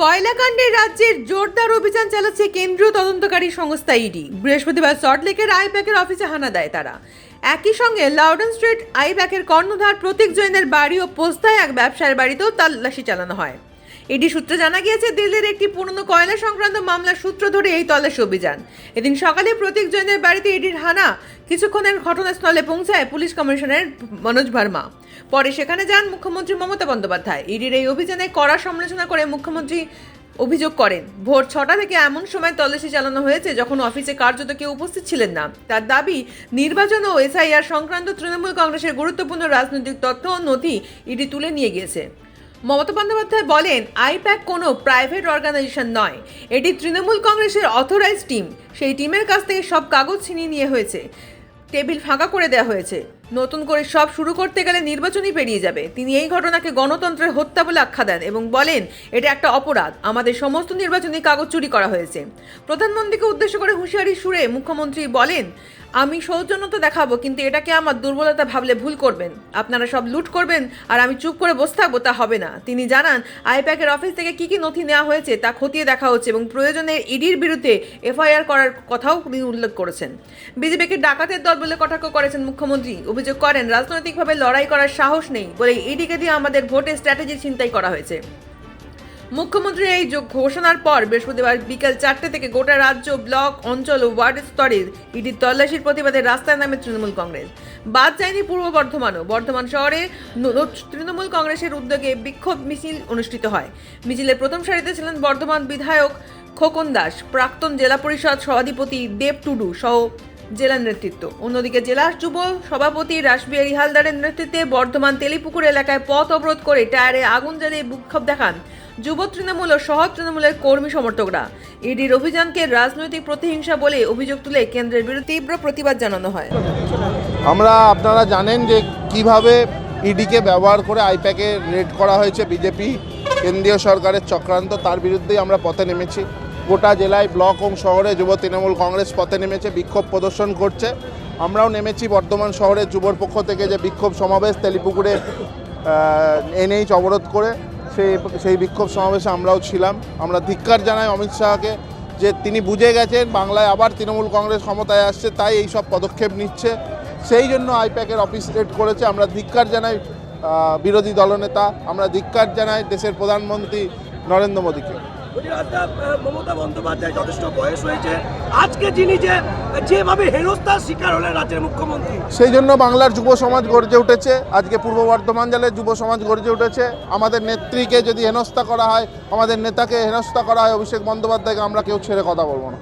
কয়লাকাণ্ডে রাজ্যের জোরদার অভিযান চালাচ্ছে কেন্দ্রীয় তদন্তকারী সংস্থা ইডি। বৃহস্পতিবার সল্টলেকের আইপ্যাকের অফিসে হানা দেয় তারা। একই সঙ্গে লাউডন স্ট্রিট আইপ্যাকের কর্ণধার প্রতীক জৈনের বাড়ি ও পোস্তায় এক ব্যবসায়ের বাড়িতেও তল্লাশি চালানো হয়। ইডি সূত্রে জানা গিয়েছে, দিল্লির একটি পুরনো কয়লা সংক্রান্ত মামলার সূত্র ধরে এই তল্লাশি অভিযান। এদিন সকালে প্রতীক জৈনের বাড়িতে ইডির হানা কিছুক্ষণের ঘটনাস্থলে পৌঁছায় পুলিশ কমিশনার মনোজ ভার্মা। পরে সেখানে যান মুখ্যমন্ত্রী মমতা বন্দ্যোপাধ্যায়। ইডির এই অভিযানে কড়া সমালোচনা করে মুখ্যমন্ত্রী অভিযোগ করেন, ভোর ছটা থেকে এমন সময় তল্লাশি চালানো হয়েছে যখন অফিসে কার্যত কেউ উপস্থিত ছিলেন না। তার দাবি, নির্বাচন ও এসআইআর সংক্রান্ত তৃণমূল কংগ্রেসের গুরুত্বপূর্ণ রাজনৈতিক তথ্য ও নথি ইডি তুলে নিয়ে গিয়েছে। মমতা বন্দ্যোপাধ্যায় বলেন, আইপ্যাক কোনো প্রাইভেট অর্গানাইজেশন নয়। এটি তৃণমূল কংগ্রেসের অথরাইজ টিম সেই টিমের কাছ থেকে সব কাগজ ছিনিয়ে নিয়ে হয়েছে। টেবিল ফাঁকা করে দেওয়া হয়েছে। নতুন করে সব শুরু করতে গেলে নির্বাচনই পেরিয়ে যাবে। তিনি এই ঘটনাকে গণতন্ত্রের হত্যা বলে আখ্যা দেন এবং বলেন, এটা একটা অপরাধ। আমাদের সমস্ত নির্বাচনী কাগজ চুরি করা হয়েছে। প্রধানমন্ত্রীকে উদ্দেশ্য করে হুঁশিয়ারি সুরে মুখ্যমন্ত্রী বলেন, আমি সৌজন্যতা দেখাবো, কিন্তু এটাকে আমার দুর্বলতা ভাবলে ভুল করবেন। আপনারা সব লুট করবেন আর আমি চুপ করে বসে থাকব, তা হবে না। তিনি জানান, আইপ্যাকের অফিস থেকে কি কি নথি নেওয়া হয়েছে তা খতিয়ে দেখা হচ্ছে এবং প্রয়োজনে ইডির বিরুদ্ধে এফআইআর করার কথাও তিনি উল্লেখ করেছেন। বিজেপিকে ডাকাতের দল বলে কটাক্ষ করেছেন মুখ্যমন্ত্রী। অভিযোগ করেন, রাজনৈতিকভাবে লড়াই করার সাহস নেই বলে ইডিকে দিয়ে আমাদের ভোটের স্ট্র্যাটেজি চিন্তাই করা হয়েছে। মুখ্যমন্ত্রীর এই ঘোষণার পর বৃহস্পতিবার বিকেল চারটে থেকে গোটা রাজ্য, ব্লক, অঞ্চল ও ওয়ার্ড স্তরের ইডির তল্লাশির প্রতিবাদে রাস্তায় নামে তৃণমূল কংগ্রেস। বাদ যায়নি পূর্ব বর্ধমানও। বর্ধমান শহরে তৃণমূল কংগ্রেসের উদ্যোগে বিক্ষোভ মিছিল অনুষ্ঠিত হয়। মিছিলের প্রথম সারিতে ছিলেন বর্ধমান বিধায়ক খোকন দাস, প্রাক্তন জেলা পরিষদ সভাধিপতি দেব টুডু সহ জেলা নেতৃত্ব। অন্যদিকে জেলা যুব সভাপতি রাসবিহারী হালদারের নেতৃত্বে বর্ধমান তেলিপুকুর এলাকায় পথ অবরোধ করে টায়ারে আগুন জ্বালিয়ে বিক্ষোভ দেখান যুব তৃণমূল ও সহ তৃণমূলের কর্মী সমর্থকরা। ইডির অভিযানকে রাজনৈতিক প্রতিহিংসা বলে অভিযোগ তুলে কেন্দ্রের বিরুদ্ধে তীব্র প্রতিবাদ জানানো হয়। আমরা আপনারা জানেন যে কীভাবে ইডিকে ব্যবহার করে আইপ্যাকে রেড করা হয়েছে বিজেপি, কেন্দ্রীয় সরকারের চক্রান্ত, তার বিরুদ্ধেই আমরা পথে নেমেছি। গোটা জেলায় ব্লক এবং শহরে যুব তৃণমূল কংগ্রেস পথে নেমেছে, বিক্ষোভ প্রদর্শন করছে। আমরাও নেমেছি বর্ধমান শহরের যুবর পক্ষ থেকে যে বিক্ষোভ সমাবেশ, তেলিপুকুরে এনএইচ অবরোধ করে সেই সেই বিক্ষোভ সমাবেশে আমরাও ছিলাম। আমরা ধিক্কার জানাই অমিত শাহকে যে তিনি বুঝে গেছেন, বাংলায় আবার তৃণমূল কংগ্রেস ক্ষমতায় আসছে, তাই এই সব পদক্ষেপ নিচ্ছে। সেই জন্য আইপ্যাকের অফিস রেড করেছে। আমরা ধিক্কার জানাই বিরোধী দলনেতা, আমরা ধিক্কার জানাই দেশের প্রধানমন্ত্রী নরেন্দ্র মোদীকে। মমতা বন্দ্যোপাধ্যায় যথেষ্ট বয়স হয়েছে। আজকে যিনি যে যেভাবে হেনস্থার শিকার হলেন রাজ্যের মুখ্যমন্ত্রী। সেই জন্য বাংলার যুব সমাজ গর্জে উঠেছে। আজকে পূর্ব বর্ধমান জেলার যুব সমাজ গর্জে উঠেছে। আমাদের নেত্রীকে যদি হেনস্থা করা হয়, আমাদের নেতাকে হেনস্থা করা হয়, অভিষেক বন্দ্যোপাধ্যায়কে আমরা কেউ ছেড়ে কথা বলব না।